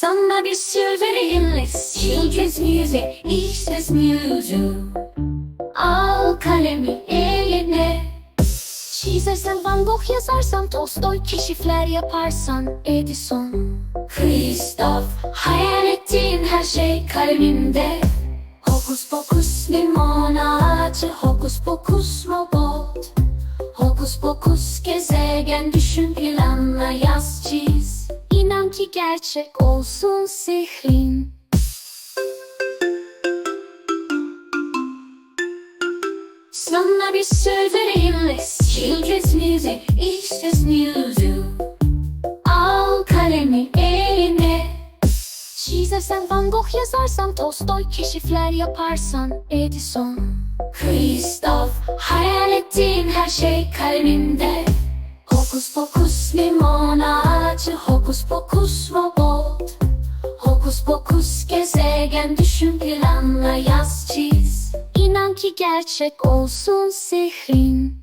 Sana bir sır vereyim Children's music, İştes music. Al kalemi eline. Çizersen Van Gogh yazarsan Tolstoy Keşifler yaparsan Edison. Christoph Hayal ettiğin her şey kalemimde Hokus pokus limon ağacı Hokus pokus robot. Hokus pokus gezegen düşün planla yaz çiz ki gerçek olsun sihrin. Sana bir söz vereyim Let's Children's music, İştes music Al kalemi eline. Çizersen Van Gogh yazarsan Tolstoy keşifler yaparsan Edison. Christoph Hayal ettiğin her şey kalemimde Hokus pokus limon ağacı Hokus pokus robot. Hokus pokus gezegen. Düşün planla yaz çiz. İnan ki gerçek olsun sihrin